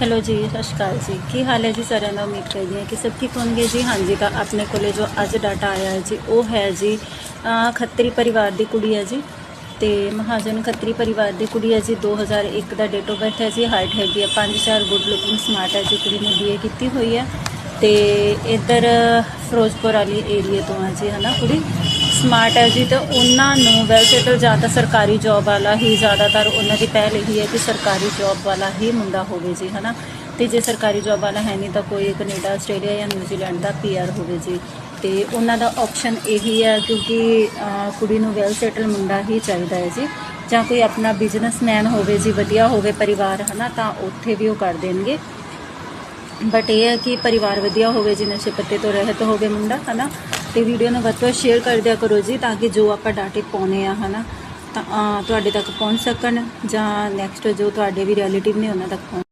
Hello ਜੀ, ਸਤਿ ਸ਼੍ਰੀ ਅਕਾਲ ਜੀ। ਕੀ ਹਾਲ ਹੈ ਜੀ ਸਾਰਿਆਂ ਦਾ? ਉਮੀਦ ਕਰਦੀ ਹਾਂ ਕਿ ਸਭ ਠੀਕ ਹੋਣਗੇ ਜੀ। ਹਾਂਜੀ, ਤਾਂ ਆਪਣੇ ਕੋਲੇ ਜੋ ਅੱਜ ਡਾਟਾ ਆਇਆ ਹੈ ਜੀ, ਉਹ ਹੈ ਜੀ ਖੱਤਰੀ ਪਰਿਵਾਰ ਦੀ ਕੁੜੀ ਹੈ ਜੀ। ਤੇ ਮਹਾਜਨ ਖੱਤਰੀ ਪਰਿਵਾਰ ਦੀ ਕੁੜੀ ਹੈ ਜੀ। 2001 ਦਾ ਡੇਟ ਆਫ ਬਰਥ ਹੈ ਜੀ। ਹਾਈਟ ਹੈਗੀ ਹੈ 5-4 ਗੁੱਡ ਲੁਕਿੰਗ ਸਮਾਰਟ ਹੈ ਜੀ। ਕੁੜੀ ਨੇ ਬੀਏ ਕੀਤੀ ਹੋਈ ਹੈ। ਤੇ ਇੱਧਰ ਫਿਰੋਜ਼ਪੁਰ ਵਾਲੀ ਏਰੀਆ ਤੋਂ ਹੈ ਜੀ, ਹਨਾ ਕੁੜੀ? ਸਮਾਰਟ ਹੈ ਜੀ, ਤਾਂ ਉਹਨਾਂ ਨੂੰ ਵੈਲ ਸੈਟਲ ਜਾਂ ਤਾਂ ਸਰਕਾਰੀ ਜੌਬ ਵਾਲਾ ਹੀ ਜ਼ਿਆਦਾਤਰ ਉਹਨਾਂ ਦੀ ਪਹਿਲ ਇਹੀ ਹੈ ਕਿ ਸਰਕਾਰੀ ਜੌਬ ਵਾਲਾ ਹੀ ਮੁੰਡਾ ਹੋਵੇ ਜੀ, ਹਨਾ? ਤੇ ਜੇ ਸਰਕਾਰੀ ਜੌਬ ਵਾਲਾ ਹੈ ਨਹੀਂ ਤਾਂ ਕੋਈ ਕੈਨੇਡਾ, ਆਸਟ੍ਰੇਲੀਆ ਜਾਂ ਨਿਊਜ਼ੀਲੈਂਡ ਦਾ ਪੀਆਰ ਹੋਵੇ ਜੀ। ਤੇ ਉਹਨਾਂ ਦਾ ਆਪਸ਼ਨ ਇਹੀ ਹੈ ਕਿਉਂਕਿ ਕੁੜੀ ਨੂੰ ਵੈਲ ਸੈਟਲ ਮੁੰਡਾ ਹੀ ਚਾਹੀਦਾ ਹੈ ਜੀ। ਜਾਂ ਕੋਈ ਆਪਣਾ ਬਿਜ਼ਨਸਮੈਨ ਹੋਵੇ ਜੀ, ਵਧੀਆ ਹੋਵੇ ਪਰਿਵਾਰ, ਹਨਾ, ਤਾਂ ਉੱਥੇ ਵੀ ਉਹ ਕਰ ਦੇਣਗੇ। ਬਟ ਇਹ ਹੈ ਕਿ ਪਰਿਵਾਰ ਵਧੀਆ ਹੋਵੇ ਜੀ ਨਸ਼ੇ ਪੱਤੇ ਤੋਂ ਰਹਿਤ ਹੋਵੇ ਮੁੰਡਾ, ਹਨਾ? ਤੇ ਵੀਡੀਓ ਨੂੰ ਵੱਧ ਤੋਂ ਵੱਧ ਸ਼ੇਅਰ ਕਰ ਦਿਆ ਕਰੋ ਜੀ, ਤਾਂ ਕਿ ਜੋ ਆਪਾਂ ਡਾਟੇ ਪਾਉਨੇ ਆ, ਹਨਾ? ਤਾਂ ਤੁਹਾਡੇ ਤੱਕ ਪਹੁੰਚ ਸਕਣ ਜਾਂ ਨੈਕਸਟ ਜੋ ਤੁਹਾਡੇ ਵੀ ਰਿਲੇਟਿਵ ਨੇ ਉਹਨਾਂ ਤੱਕ ਪਹੁੰਚ